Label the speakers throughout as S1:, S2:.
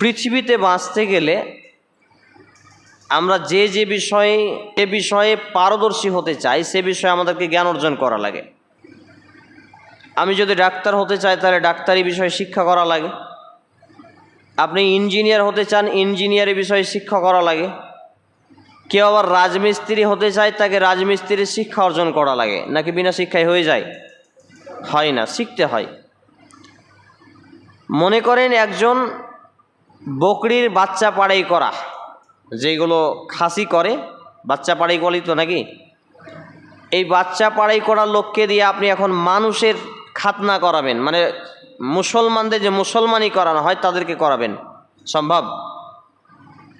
S1: পৃথিবীতে বাঁচতে গেলে আমরা যে যে বিষয়ে যে বিষয়ে পারদর্শী হতে চাই, সে বিষয়ে আমাদেরকে জ্ঞান অর্জন করা লাগে। আমি যদি ডাক্তার হতে চাই, তাহলে ডাক্তারি বিষয়ে শিক্ষা করা লাগে। আপনি ইঞ্জিনিয়ার হতে চান ইঞ্জিনিয়ারের বিষয়ে শিক্ষা করা লাগে। কেউ আবার রাজমিস্ত্রি হতে চায়, তাকে রাজমিস্ত্রির শিক্ষা অর্জন করা লাগে। নাকি বিনা শিক্ষায় হয়ে যায়? হয় না, শিখতে হয়। মনে করেন একজন বকরির বাচ্চা পাড়াই করা। যেগুলো খাসি করে, বাচ্চা পাড়াই করি তো নাকি? এই বাচ্চা পাড়াই করার লোককে দিয়ে আপনি এখন মানুষের খাতনা করাবেন মানে মুসলমানদের যে মুসলমানি করানো হয় তাদেরকে করাবেন, সম্ভব?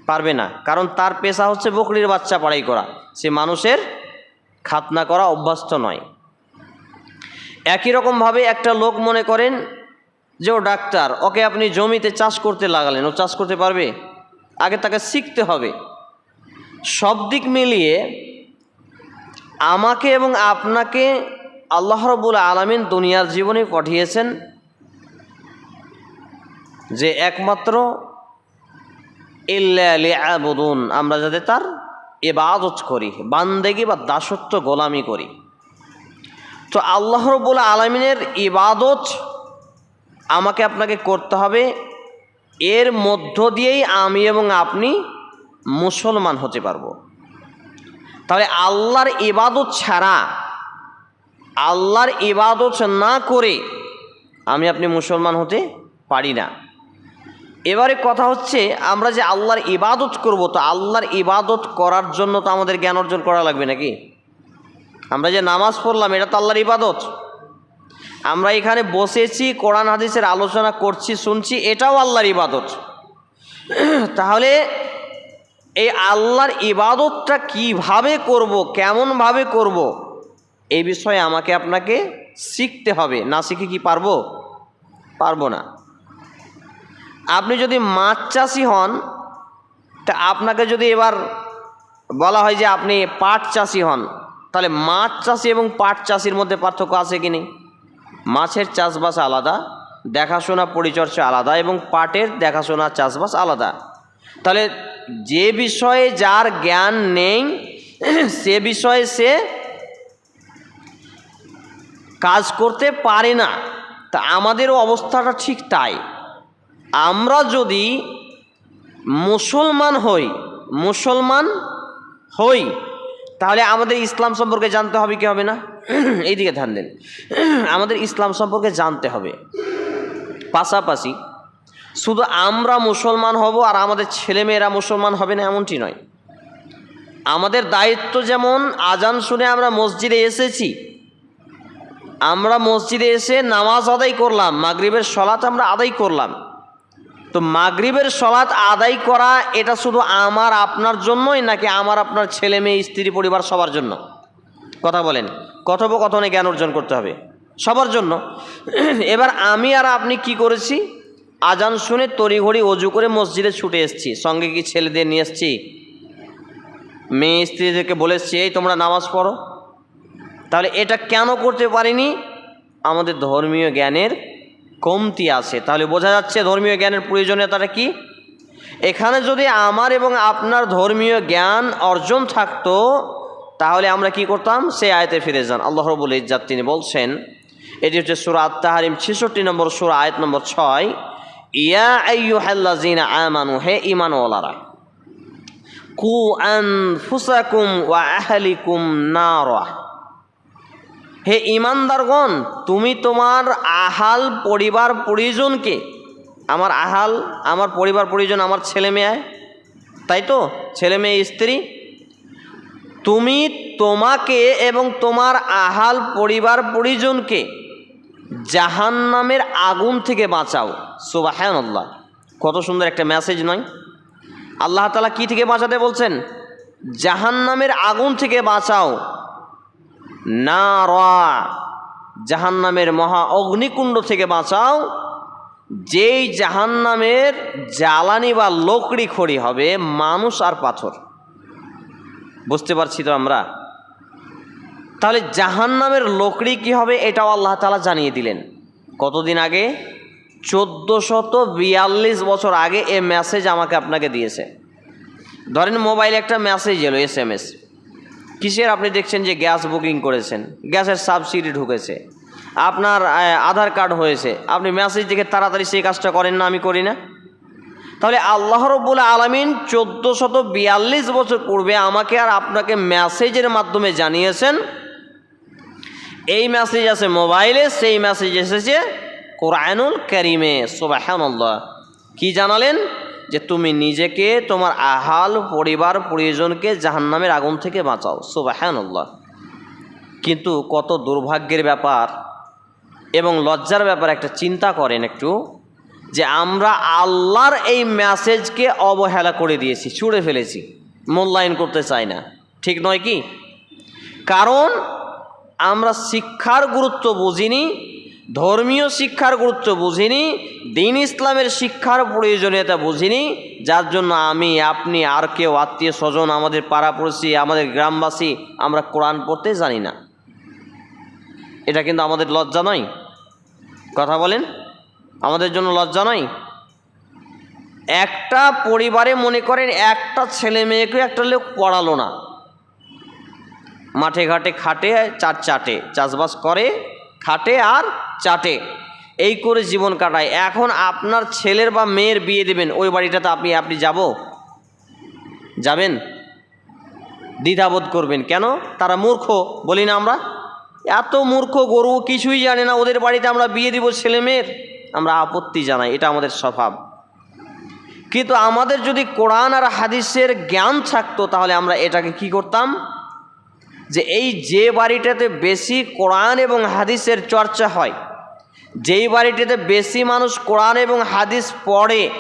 S1: পারবে না, কারণ তার পেশা হচ্ছে বকরির বাচ্চা পাড়াই করা। সে মানুষের খাতনা করা অভ্যস্ত নয়। একই রকমভাবে একটা লোক মনে করেন যে ও ডাক্তার, ওকে আপনি জমিতে চাষ করতে লাগালেন, ও চাষ করতে পারবে? আগে তাকে শিখতে হবে। সব দিক মিলিয়ে আমাকে এবং আপনাকে আল্লাহ রবুল আলমিন দুনিয়ার জীবনে পাঠিয়েছেন যে একমাত্র ইল্লাবুদুন আমরা যাতে তার এবাদত করি, বান্দেগি বা দাসত্ব গোলামি করি। তো আল্লাহ রবুল আলমিনের ইবাদত আমাকে আপনাকে করতে হবে। এর মধ্য দিয়েই আমি এবং আপনি মুসলমান হতে পারব। তাহলে আল্লাহর ইবাদত ছাড়া, আল্লাহর ইবাদত না করে আমি আপনি মুসলমান হতে পারি না। এবারে কথা হচ্ছে, আমরা যে আল্লাহর ইবাদত করব, তো আল্লাহর ইবাদত করার জন্য তো আমাদের জ্ঞান অর্জন করা লাগবে নাকি? আমরা যে নামাজ পড়লাম, এটা তো আল্লাহর ইবাদত। আমরা এখানে বসেছি, কোরআন হাদিসের আলোচনা করছি, শুনছি, এটাও আল্লাহর ইবাদত। তাহলে এই আল্লাহর ইবাদতটা কীভাবে করব, কেমনভাবে করব, এই বিষয়ে আমাকে আপনাকে শিখতে হবে। না শিখে কি পারব? পারব না। আপনি যদি মাছ চাষি হন, তা আপনাকে যদি এবার বলা হয় যে আপনি পাট চাষি হন, তাহলে মাছ চাষি এবং পাট চাষির মধ্যে পার্থক্য আছে কি নেই? মাছের চাষবাস আলাদা, দেখাশোনা পরিচর্যা আলাদা এবং পাটের দেখাশোনা চাষবাস আলাদা। তাহলে যে বিষয়ে যার জ্ঞান নেই, সে বিষয়ে সে কাজ করতে পারে না। তা আমাদেরও অবস্থাটা ঠিক তাই। আমরা যদি মুসলমান হই মুসলমান হই, তাহলে আমাদের ইসলাম সম্পর্কে জানতে হবে কি হবে না? এইদিকে ধ্যান দেন। আমাদের ইসলাম সম্পর্কে জানতে হবে। পাশাপাশি শুধু আমরা মুসলমান হব আর আমাদের ছেলেমেয়েরা মুসলমান হবে না এমনটি নয়। আমাদের দায়িত্ব যেমন, আজান শুনে আমরা মসজিদে এসেছি। আমরা মসজিদে এসে নামাজ আদায় করলাম, মাগরিবের সলাত আমরা আদায় করলাম। তো মাগরিবের সলাত আদায় করা এটা শুধু আমার, আপনার জন্যই নাকি আমার, আপনার ছেলে মেয়ে স্ত্রী, পরিবার সবার জন্য? কথা বলেন। কথোপকথনে জ্ঞান অর্জন করতে হবে। সবার জন্য। এবার আমি আর আপনি কি করেছি? আজান শুনে তড়িঘড়ি অজু করে মসজিদে ছুটে এসেছি। সঙ্গে কি ছেলেদের নিয়ে এসছি? মেয়ে স্ত্রীদেরকে বলে এই তোমরা নামাজ পড়ো। তাহলে এটা কেন করতে পারিনি? আমাদের ধর্মীয় জ্ঞানের কমতি আছে। তাহলে বোঝা যাচ্ছে ধর্মীয় জ্ঞানের প্রয়োজনীয়তাটা কি? এখানে যদি আমার এবং আপনার ধর্মীয় জ্ঞান অর্জন থাকতো তাহলে আমরা কি করতাম? সে আয়তে ফিরে যান। আল্লাহ রবুল ইজ্জাত তিনি বলছেন, এটি হচ্ছে সুরা আত্মাহারিম ছেষট্টি নম্বর সুরা, আয়াত নম্বর ছয় হে কু ওয়া আহলিকুম হে ইমানদারগণ তুমি তোমার আহাল পরিবার পরিজনকে, আমার আহাল, আমার পরিবার পরিজন আমার ছেলে মেয়ে তাই তো? ছেলে মেয়ে স্ত্রী তুমি তোমাকে এবং তোমার আহাল পরিবার পরিজনকে জাহান নামের আগুন থেকে বাঁচাও। সুবাহান আল্লাহ কত সুন্দর একটা মেসেজ নয়? আল্লাহ তালা কি থেকে বাঁচাতে বলছেন? জাহান নামের আগুন থেকে বাঁচাও। না জাহান নামের মহা অগ্নিকুণ্ড থেকে বাঁচাও। যেই জাহান নামের জ্বালানি বা লোকড়ি খড়ি হবে, মানুষ আর পাথর। বুঝতে পারছি তো আমরা? তাহলে জাহান নামের লোকড়ি কী হবে এটাও আল্লাহ তালা জানিয়ে দিলেন। কতদিন আগে? চোদ্দোশত বিয়াল্লিশ বছর আগে এ মেসেজ আমাকে আপনাকে দিয়েছে। ধরেন মোবাইলে একটা মেসেজ এলো এস এম এস কিসের আপনি দেখছেন যে গ্যাস বুকিং করেছেন? গ্যাসের সাবসিডি ঢুকেছে। আপনার আধার কার্ড হয়েছে। আপনি মেসেজ দেখে তাড়াতাড়ি সেই কাজটা করেন না, আমি করি না? তাহলে আল্লাহ রব্বুল আলমিন চোদ্দ শত বিয়াল্লিশ বছর পূর্বে আমাকে আর আপনাকে মেসেজের মাধ্যমে জানিয়েছেন। এই মেসেজ আছে মোবাইলে, সেই মেসেজ এসেছে কোরআনুল করিমে সোবাহান্লাহ কি জানালেন? যে তুমি নিজেকে, তোমার আহাল পরিবার পরিজনকে জাহান্নামের আগুন থেকে বাঁচাও সোবাহান্লাহ কিন্তু কত দুর্ভাগ্যের ব্যাপার এবং লজ্জার ব্যাপার, একটা চিন্তা করেন একটু। যে আমরা আল্লাহর এই মেসেজকে অবহেলা করে দিয়েছি, ছুঁড়ে ফেলেছি, মূল্যায়ন করতে চাই না। ঠিক নয় কি? কারণ আমরা শিক্ষার গুরুত্ব বুঝিনি, ধর্মীয় শিক্ষার গুরুত্ব বুঝিনি, দিন ইসলামের শিক্ষার প্রয়োজনীয়তা বুঝিনি, যার জন্য আমি, আপনি, আর কেউ, আত্মীয় স্বজন, আমাদের পাড়াপড়শি, আমাদের গ্রামবাসী, আমরা কোরআন পড়তে জানি না। এটা কিন্তু আমাদের লজ্জা নয়। কথা বলেন। আমাদের জন্য লজ্জা নয় একটা পরিবারে মনে করেন একটা ছেলে মেয়েকে একটা লোক পড়ালো না। মাঠে ঘাটে খাটে, চার চাটে। চাষবাস করে, খাটে আর চাটে। এই করে জীবন কাটায়। এখন আপনার ছেলের বা মেয়ের বিয়ে দেবেন, ওই বাড়িটাতে আপনি আপনি যাব? যাবেন? দ্বিধাবোধ করবেন। কেন? তারা মূর্খ, বলি না আমরা? এত মূর্খ গরু কিছুই জানে না, ওদের বাড়িতে আমরা বিয়ে দিব ছেলে মেয়ের? আমরা আপত্তি জানাই, এটা আমাদের স্বভাব। কিন্তু আমাদের যদি কোরআন আর হাদিসের জ্ঞান থাকতো, তাহলে আমরা এটাকে কি করতাম? যে এই যে বাড়িটাতে বেশি কোরআন এবং হাদিসের চর্চা হয়, যেই বাড়িটিতে বেশি মানুষ কোরআন এবং হাদিস পড়ে,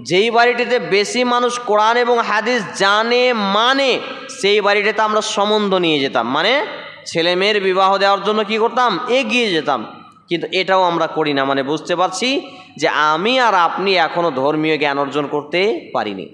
S1: যেই বাড়িটিতে বেশি মানুষ কোরআন এবং হাদিস জানে মানে সেই বাড়িটাতে আমরা সম্বন্ধ নিয়ে যেতাম। মানে ছেলে মেয়ের বিবাহ দেওয়ার জন্য কি করতাম? এগিয়ে যেতাম। কিন্তু এটাও আমরা করি না। মানে বুঝতে পারছি যে আমি আর আপনি এখনও ধর্মীয় জ্ঞান অর্জন করতে পারিনি।